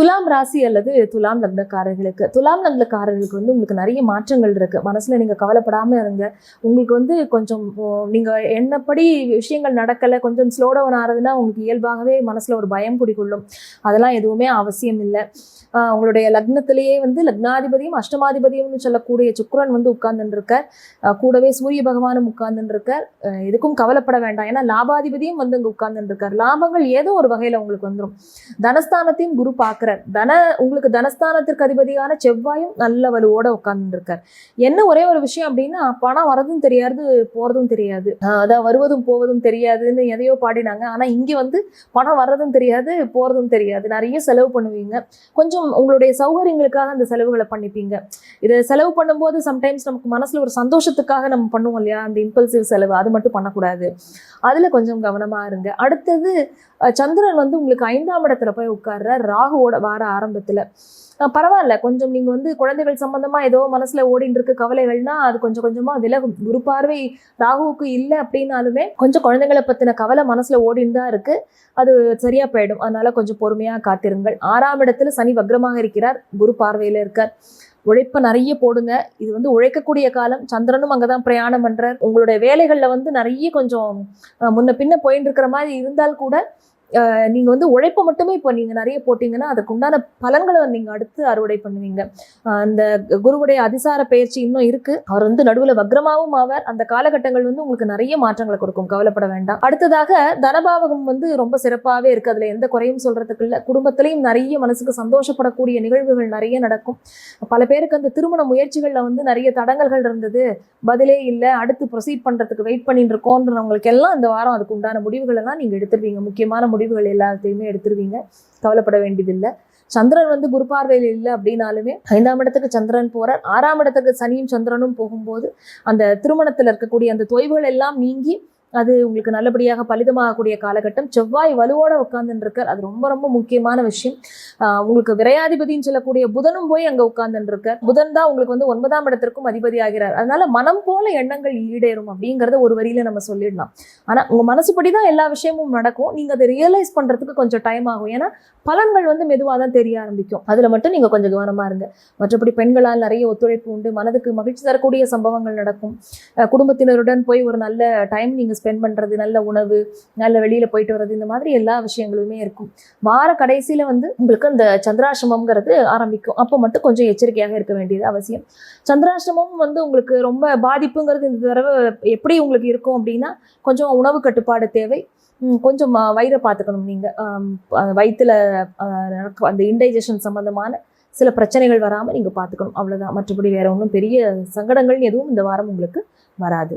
துலாம் ராசி அல்லது துலாம் லக்னக்காரர்களுக்கு துலாம் லக்னக்காரர்களுக்கு வந்து உங்களுக்கு நிறைய மாற்றங்கள் இருக்கு. மனசுல நீங்க கவலைப்படாம இருங்க. உங்களுக்கு வந்து கொஞ்சம் நீங்கள் நீங்க என்னப்படி விஷயங்கள் நடக்கல கொஞ்சம் ஸ்லோ டவுன் ஆகுதுன்னா உங்களுக்கு இயல்பாகவே மனசுல ஒரு பயம் பிடிக்கொள்ளும் அதெல்லாம் எதுவுமே அவசியம் இல்லை. உங்களுடைய லக்னத்திலேயே வந்து லக்னாதிபதியும் அஷ்டமாதிபதியும்னு சொல்லக்கூடிய சுக்கரன் வந்து உட்கார்ந்துட்டு கூடவே சூரிய பகவானும் உட்கார்ந்துட்டு எதுக்கும் கவலைப்பட வேண்டாம். ஏன்னா லாபாதிபதியும் வந்து இங்க உட்கார்ந்துருக்கார். இருக்கார் லாபங்கள் ஏதோ ஒரு வகையில உங்களுக்கு வந்துடும் தனஸ்தானத்தையும் குரு சந்திரன் தன உங்களுக்கு தனஸ்தானத்திற்கு அதிபதியான செவ்வாயும் நல்ல வலுவோட உட்கார்ந்துருக்கார். என்ன ஒரே ஒரு விஷயம் அப்படின்னா பணம் வரதும் தெரியாது போறதும் தெரியாது. அதான் வருவதும் போவதும் தெரியாதுன்னு எதையோ பாடினாங்க. ஆனா இங்க வந்து பணம் வர்றதும் தெரியாது போறதும் தெரியாது. நிறைய செலவு பண்ணுவீங்க. கொஞ்சம் உங்களுடைய சௌகரியங்களுக்காக அந்த செலவுகளை பண்ணிப்பீங்க. இதை செலவு பண்ணும்போது சம்டைம்ஸ் நமக்கு மனசுல ஒரு சந்தோஷத்துக்காக நம்ம பண்ணுவோம் இல்லையா? அந்த இம்பல்சிவ் செலவு அது மட்டும் பண்ணக்கூடாது. அதுல கொஞ்சம் கவனமா இருங்க. அடுத்தது சந்திரன் வந்து உங்களுக்கு ஐந்தாம் இடத்துல போய் உட்கார்ற ராகுவோட வார ஆரம்பத்துல. பரவாயில்ல. கொஞ்சம் நீங்க வந்து குழந்தைகள் சம்மந்தமாக ஏதோ மனசுல ஓடிட்டு இருக்கு கவலைகள்னா அது கொஞ்சம் கொஞ்சமா விலகும். குரு பார்வை ராகுவுக்கு இல்லை அப்படின்னாலுமே கொஞ்சம் குழந்தைங்களை பத்தின கவலை மனசுல ஓடின்னு தான் இருக்கு. அது சரியா போயிடும். அதனால கொஞ்சம் பொறுமையா காத்திருங்கள். ஆறாம் இடத்துல சனி வக்ரமாக இருக்கிறார். குரு பார்வையில இருக்கார். உழைப்பை நிறைய போடுங்க. இது வந்து உழைக்கக்கூடிய காலம். சந்திரனும் அங்கதான் பிரயாணம் பண்றார். உங்களுடைய வேலைகள்ல வந்து நிறைய கொஞ்சம் அஹ், முன்ன பின்ன போயின்னு இருக்கிற மாதிரி இருந்தால் கூட நீங்கள் வந்து உழைப்பை மட்டுமே இப்போ நீங்கள் நிறைய போட்டிங்கன்னா அதுக்கு உண்டான பலன்களை நீங்கள் அடுத்து அறுவடை பண்ணுவீங்க. அந்த குருவுடைய அதிசார பயிற்சி இன்னும் இருக்குது அவர் வந்து நடுவில் வக்ரமாகவும் ஆவார். அந்த காலகட்டங்கள் வந்து உங்களுக்கு நிறைய மாற்றங்களை கொடுக்கும். கவலைப்பட வேண்டாம். அடுத்ததாக தனபாவகம் வந்து ரொம்ப சிறப்பாகவே இருக்குது அதில் எந்த குறையும் சொல்கிறதுக்கு இல்லை. குடும்பத்திலையும் நிறைய மனசுக்கு சந்தோஷப்படக்கூடிய நிகழ்வுகள் நிறைய நடக்கும். பல பேருக்கு அந்த திருமண முயற்சிகளில் வந்து நிறைய தடங்கல்கள் இருந்தது. பதிலே இல்லை. அடுத்து ப்ரொசீட் பண்ணுறதுக்கு வெயிட் பண்ணிட்டு இருக்கோன்றவங்களுக்கு எல்லாம் இந்த வாரம் அதுக்கு உண்டான முடிவுகள் எல்லாம் நீங்க எடுத்துருவீங்க முக்கியமான முடிவுகள் எல்லாத்தையுமே எடுத்துருவீங்க. கவலைப்பட வேண்டியதில்லை. சந்திரன் வந்து குரு பார்வையில் இல்லை அப்படின்னாலுமே ஐந்தாம் இடத்துக்கு சந்திரன் போறார். ஆறாம் இடத்துக்கு சனியும் சந்திரனும் போகும்போது அந்த திருமணத்தில் இருக்கக்கூடிய அந்த தொய்வுகள் எல்லாம் நீங்கி அது உங்களுக்கு நல்லபடியாக பலிதமாகக்கூடிய காலகட்டம். செவ்வாய் வலுவோட உட்கார்ந்துருக்கார். அது ரொம்ப ரொம்ப முக்கியமான விஷயம். உங்களுக்கு விரையாதிபதினு சொல்லக்கூடிய புதனும் போய் அங்க உட்கார்ந்துருக்கார். புதன் தான் உங்களுக்கு வந்து ஒன்பதாம் இடத்திற்கும் அதிபதி ஆகிறார் அதனால மனம் போல எண்ணங்கள் ஈடேறும் அப்படிங்கிறத ஒரு வரியில நம்ம சொல்லிடலாம். ஆனா உங்க மனசுப்படி தான் எல்லா விஷயமும் நடக்கும். நீங்க அதை ரியலைஸ் பண்றதுக்கு கொஞ்சம் டைம் ஆகும். ஏன்னா பலன்கள் வந்து மெதுவாக தான் தெரிய ஆரம்பிக்கும். அதில் மட்டும் நீங்க கொஞ்சம் கவனமாக இருங்க. மற்றபடி பெண்களால் நிறைய ஒத்துழைப்பு உண்டு. மனதுக்கு மகிழ்ச்சி தரக்கூடிய சம்பவங்கள் நடக்கும். குடும்பத்தினருடன் போய் ஒரு நல்ல டைம் நீங்க ஸ்பெண்ட் பண்ணுறது நல்ல உணவு நல்ல வெளியில் போயிட்டு வர்றது இந்த மாதிரி எல்லா விஷயங்களுமே இருக்கும். வார கடைசியில் வந்து உங்களுக்கு அந்த சந்திராசிரமங்கிறது ஆரம்பிக்கும். அப்போ மட்டும் கொஞ்சம் எச்சரிக்கையாக இருக்க வேண்டியது அவசியம். சந்திராசிரமம் வந்து உங்களுக்கு ரொம்ப பாதிப்புங்கிறது இந்த தடவை எப்படி உங்களுக்கு இருக்கும் அப்படின்னா கொஞ்சம் உணவு கட்டுப்பாடு தேவை. கொஞ்சம் வயிறை பார்த்துக்கணும் நீங்கள் வயிற்றுல அந்த இன்டைஜஷன் சம்மந்தமான சில பிரச்சனைகள் வராமல் நீங்கள் பார்த்துக்கணும். அவ்வளோதான் மற்றபடி வேற ஒன்றும் பெரிய சங்கடங்கள் எதுவும் இந்த வாரம் உங்களுக்கு வராது.